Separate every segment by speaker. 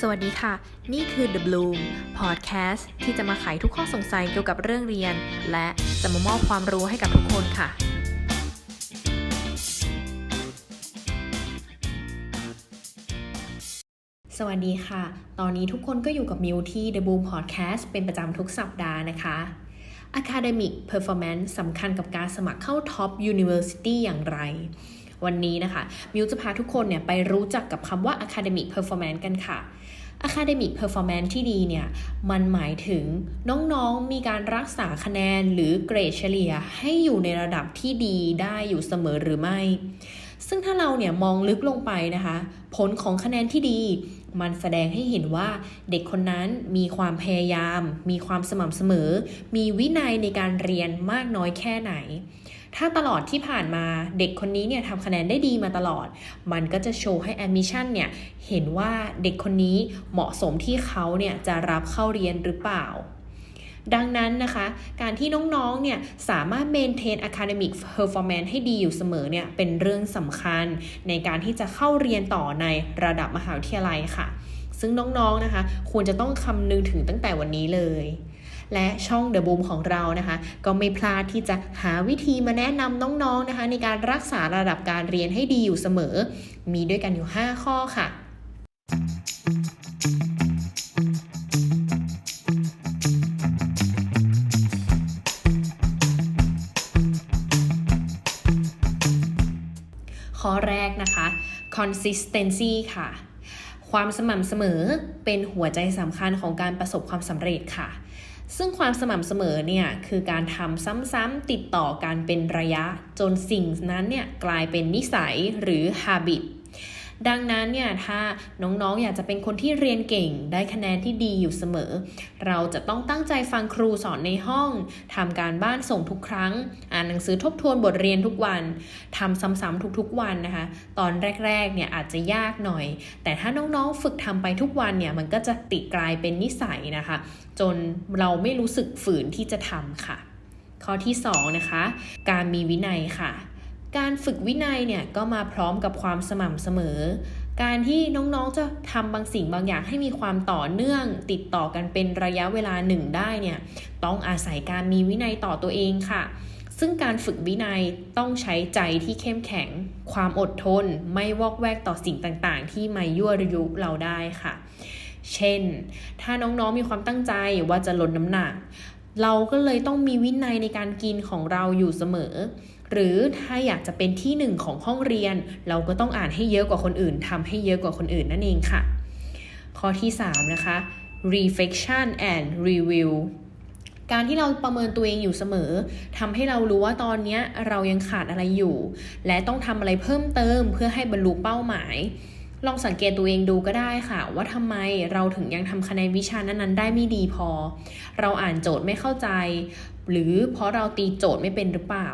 Speaker 1: สวัสดีค่ะ นี่คือ The Bloom Podcast ที่จะมาไขทุกข้อสงสัยเกี่ยวกับเรื่องเรียน และจะมามอบความรู้ให้กับทุกคนค่ะ สวัสดีค่ะ ตอนนี้ทุกคนก็อยู่กับมิวที่ The Bloom Podcast เป็นประจำทุกสัปดาห์นะคะ Academic Performance สำคัญกับการสมัครเข้า Top University อย่างไร วันนี้นะคะ มิวจะพาทุกคนเนี่ยไปรู้จักกับคำว่า academic performance กันค่ะ academic performance ที่ดีเนี่ย มันหมายถึงน้องๆ มีการรักษาคะแนนหรือเกรดเฉลี่ยให้อยู่ในระดับที่ดีได้อยู่เสมอหรือไม่ ซึ่งถ้าเราเนี่ยมองลึกลงไปนะคะ ผลของคะแนนที่ดีมันแสดงให้เห็นว่าเด็กคนนั้นมีความพยายาม มีความสม่ำเสมอ มีวินัยในการเรียนมากน้อยแค่ไหน ถ้าตลอดที่ผ่านมาเด็กคนนี้เนี่ยทำคะแนนได้ดีมาตลอด มันก็จะโชว์ให้ admission เนี่ยเห็นว่าเด็กคนนี้เหมาะสมที่เขาเนี่ยจะรับเข้าเรียนหรือเปล่าดังนั้นนะคะ การที่น้องๆ เนี่ยสามารถ maintain academic performance ให้ดีอยู่เสมอเนี่ยเป็นเรื่องสำคัญในการที่จะเข้าเรียนต่อในระดับมหาวิทยาลัยค่ะ ซึ่งน้องๆ นะคะ ควรจะต้องคำนึงถึงตั้งแต่วันนี้เลย และช่อง The Boom ของเรานะคะ ก็ไม่พลาดที่จะหาวิธีมาแนะนำน้องๆนะคะ ในการรักษาระดับการเรียนให้ดีอยู่เสมอ มีด้วยกันอยู่ 5 ข้อค่ะข้อแรกนะคะ consistency ค่ะ ความสม่ำเสมอเป็นหัวใจสำคัญของการประสบความสำเร็จค่ะ ซึ่งความสม่ำเสมอเนี่ยคือการทำซ้ำๆติดต่อการเป็นระยะ จนสิ่งนั้นเนี่ยกลายเป็นนิสัยหรือ habit ดังนั้นเนี่ยถ้าน้องๆ อยากจะเป็นคนที่เรียนเก่ง ได้คะแนนที่ดีอยู่เสมอ เราจะต้องตั้งใจฟังครูสอนในห้องทำการบ้านส่งทุกครั้ง อ่านหนังสือทบทวนบทเรียนทุกวันทำซ้ำๆทุกๆวันนะคะ ตอนแรกๆเนี่ยอาจจะยากหน่อย แต่ถ้าน้องๆฝึกทำไปทุกวันเนี่ยมันก็จะติดกลายเป็นนิสัยนะคะ จนเราไม่รู้สึกฝืนที่จะทำค่ะ ข้อที่2นะคะการมีวินัยค่ะ การฝึกวินัยเนี่ยก็มาพร้อมกับความสม่ำเสมอ การที่น้องๆจะทำบางสิ่งบางอย่างให้มีความต่อเนื่อง ติดต่อกันเป็นระยะเวลาหนึ่งได้เนี่ยต้องอาศัยการมีวินัยต่อตัวเองค่ะ ซึ่งการฝึกวินัยต้องใช้ใจที่เข้มแข็ง ความอดทน ไม่วอกแวกต่อสิ่งต่างๆ ที่มายั่วยุเราได้ค่ะ เช่น ถ้าน้องๆมีความตั้งใจว่าจะลดน้ำหนักเราก็เลยต้องมีวินัยในการกินของเราอยู่เสมอ หรือถ้าอยากจะเป็นที่หนึ่งของห้องเรียน เราก็ต้องอ่านให้เยอะกว่าคนอื่นทำให้เยอะกว่าคนอื่นนั่นเองค่ะ ข้อที่ 3 นะคะ reflection and review การที่เราประเมินตัวเองอยู่เสมอทำให้เรารู้ว่าตอนนี้เรายังขาดอะไรอยู่ และต้องทำอะไรเพิ่มเติมเพื่อให้บรรลุเป้าหมาย ลองสังเกตตัวเองดูก็ได้ค่ะ ว่าทำไมเราถึงยังทำคะแนนวิชานั้นๆ ได้ไม่ดีพอ เราอ่านโจทย์ไม่เข้าใจ หรือเพราะเราตีโจทย์ไม่เป็นหรือเปล่า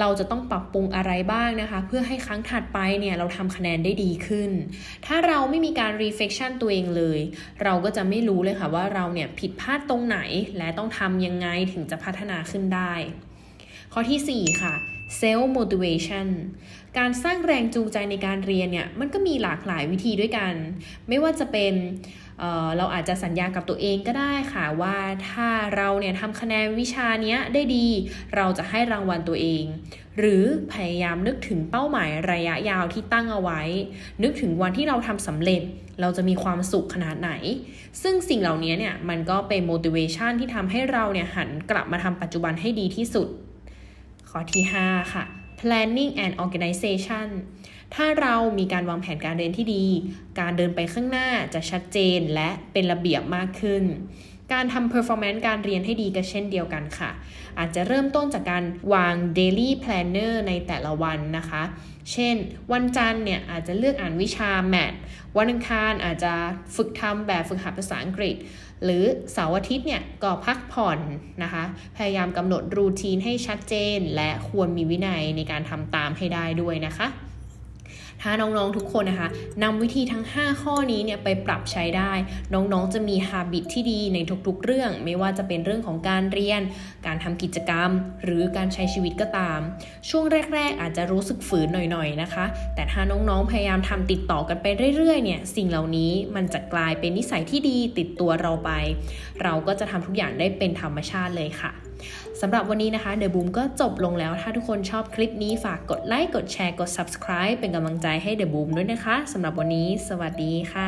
Speaker 1: เราจะต้องปรับปรุงอะไรบ้างนะคะ เพื่อให้ครั้งถัดไปเนี่ยเราทำคะแนนได้ดีขึ้น ถ้าเราไม่มีการ reflection ตัวเองเลย เราก็จะไม่รู้เลยค่ะว่าเราเนี่ยผิดพลาดตรงไหน และต้องทำยังไงถึงจะพัฒนาขึ้นได้ ข้อที่ 4 ค่ะ self motivation การสร้างแรงจูงใจในการเรียนเนี่ยมันก็มีหลากหลายวิธีด้วยกัน ไม่ว่าจะเป็น เราอาจจะสัญญากับตัวเองก็ได้ค่ะว่าถ้าเราเนี่ยทำคะแนนวิชานี้ได้ดี เราจะให้รางวัลตัวเอง หรือพยายามนึกถึงเป้าหมายระยะยาวที่ตั้งเอาไว้ นึกถึงวันที่เราทำสำเร็จ เราจะมีความสุขขนาดไหน ซึ่งสิ่งเหล่านี้เนี่ยมันก็เป็น motivation ที่ทำให้เราเนี่ยหันกลับมาทำปัจจุบันให้ดีที่สุด ข้อที่ 5 ค่ะ planning and organization ถ้าเรามีการวางแผนการเรียนที่ดี การเดินไปข้างหน้าจะชัดเจนและเป็นระเบียบมากขึ้น การทำ performance การเรียนให้ดีก็เช่นเดียวกันค่ะ อาจจะเริ่มต้นจากการวาง daily planner ในแต่ละวันนะคะ เช่น วันจันทร์เนี่ยอาจจะเลือกอ่านวิชา math วันอังคารอาจจะฝึกทำแบบฝึกหัดภาษาอังกฤษ หรือเสาร์อาทิตย์เนี่ยก็พักผ่อนนะคะ พยายามกำหนดรูทีนให้ชัดเจน และควรมีวินัยในการทำตามให้ได้ด้วยนะคะ ถ้าน้องๆทุกคนนะคะนำวิธีทั้ง 5 ข้อนี้เนี่ยไปปรับใช้ได้ น้องๆจะมี habit ที่ดีในทุกๆ เรื่อง ไม่ว่าจะเป็นเรื่องของการเรียน การทำกิจกรรม หรือการใช้ชีวิตก็ตาม ช่วงแรก ๆ อาจจะรู้สึกฝืนหน่อยๆนะคะ แต่ถ้าน้องๆพยายามทำติดต่อกันไปเรื่อยๆเนี่ยสิ่งเหล่านี้มันจะกลายเป็นนิสัยที่ดีติดตัวเราไป เราก็จะทำทุกอย่างได้เป็นธรรมชาติเลยค่ะ สำหรับวันนี้นะคะ The Boom ก็จบลงแล้ว ถ้าทุกคนชอบคลิปนี้ฝากกดไลค์ กดแชร์ กด subscribe เป็นกำลังใจให้ The Boom ด้วยนะคะสำหรับวันนี้ สวัสดีค่ะ